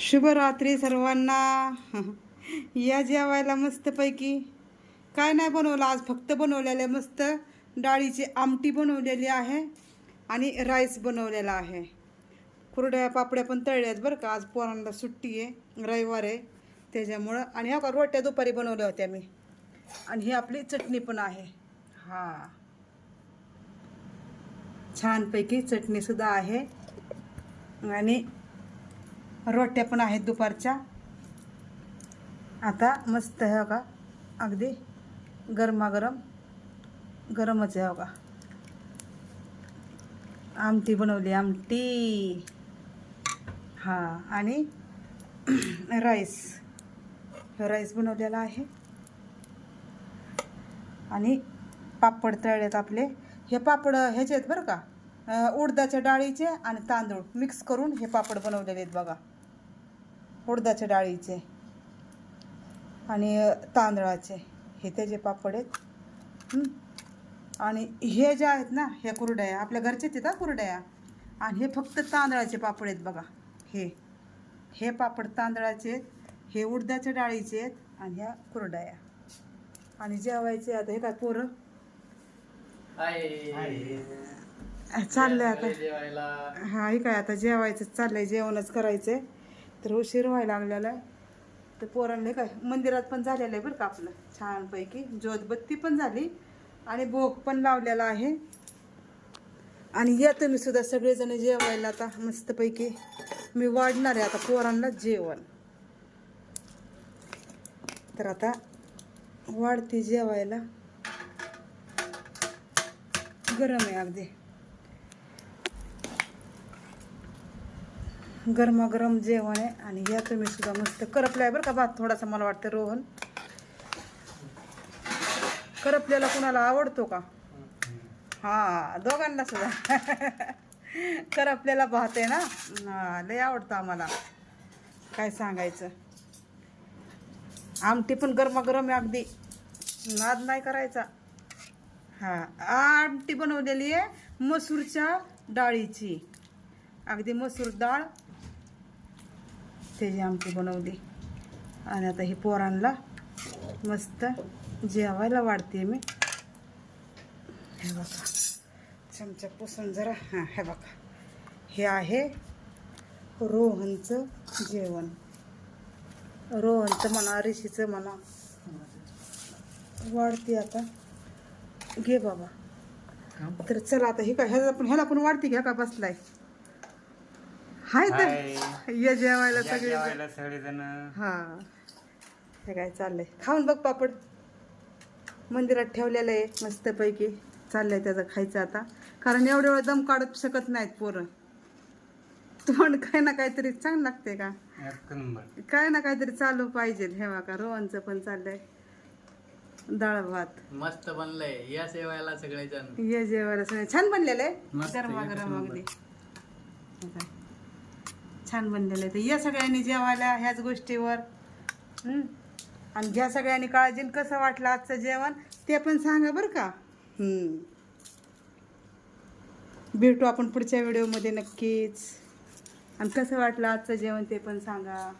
शुभरात्री सर्वांना. या जेवायला मस्तपैकी. काय नाही बनवलं आज फक्त बनवलेलं आहे मस्त डाळीची आमटी बनवलेली आहे आणि राईस बनवलेला आहे. कुरड्या पापड्या पण तळल्या आहेत बरं का आज पोरांना सुट्टी आहे रविवार आहे त्याच्यामुळं. आणि ह्या का रोट्या दुपारी बनवल्या होत्या मी. आणि ही आपली चटणी पण आहे. हां. छानपैकी चटणीसुद्धा आहे. आणि रोट्या पण आहेत दुपारच्या. आता मस्त आहे हो का अगदी गरमागरम गरमच आहे बघा. का आमटी बनवली आमटी. हां आणि राईस. राईस बनवलेला आहे. आणि पापड तळलेत आपले. हे पापड ह्याचे आहेत बरं का? उडदाच्या डाळीचे आणि तांदूळ. मिक्स करून हे पापड बनवलेले आहेत बघा. उडदाच्या डाळीचे आणि तांदळाचे. हे त्याचे पापड आहेत. हं. आणि हे जे आहेत ना ह्या कुरड्या. आपल्या घरचेच आहेत हा कुरड्या. आणि हे फक्त तांदळाचे पापड आहेत बघा. हे. हे पापड तांदळाचे आहेत हे उडदाच्या डाळीचे आहेत आणि ह्या कुरड्या. आणि जेवायचे आता हे काय पोरं? चाललंय आता जेवायला. हा हे काय आता जेवायचं चाललंय जेवणच करायचंय. तर हो, उशीर व्हायला लागलेला आहे. तर पोरांनी काय मंदिरात पण झालेलं आहे बरं का आपलं. छानपैकी. जोतबत्ती पण झाली आणि भोग पण लावलेला आहे. आणि या तुम्ही सुद्धा सगळेजण जेवायला आता मस्तपैकी मी वाढणार आहे आता पोरांना जेवण. तर आता वाढते जेवायला. गरम आहे अगदी. गरमागरम जेवण आहे आणि या तुम्ही सुद्धा मस्त करपलाय बरं का भात थोडासा मला वाटतं रोहन. करपल्याला कुणाला आवडतो का? हा दोघांना सुद्धा. करपल्याला भात आहे ना? लय आवडतं आम्हाला. काय सांगायचं? आमटी पण गरमागरम आहे अगदी. नाद नाही करायचा. हा आमटी बनवलेली आहे मसूरच्या डाळीची. अगदी मसूर डाळ त्याची आमटी बनवली. आणि आता ही पोरांना मस्त जेवायला वाढते मी. हे बघा. चमचा पुसून जरा. हां हे बघा. हे आहे रोहनचं जेवण. रोहनचं म्हणा ऋषीचं म्हणा. वाढते आता. घे बाबा. तर चला आता हे काय ह्याला पण ह्याला पण वाढते घ्या का बसलाय? हाय तर. ये जेवायला सगळे जेवायला सगळेजण. हा. हे काय चाललंय? खाऊन बघ पापड. मंदिरात ठेवलेलं आहे मस्तपैकी. चाललंय त्याचं खायचं आता. कारण एवढे एवढं दम काढत शकत नाहीत पोरं. तोंड काही ना काहीतरी चांगलं लागते का? एक नंबर. काय ना काहीतरी चालू पाहिजे. हे का रोहनचं पण चाललंय. डाळ भात. मस्त बनलंय. या सेवायला सगळेजण. ये जेवायला सगळं. छान बनलेलं आहे. अगदी. काय. छान बनलेलं आहे. तर या सगळ्यांनी जेवायला ह्याच गोष्टीवर. आणि ज्या सगळ्यांनी काळजीन कसं वाटलं आजचं जेवण ते पण सांगा बरं का. भेटू आपण पुढच्या व्हिडिओमध्ये नक्कीच. आणि कसं वाटलं आजचं जेवण ते पण सांगा.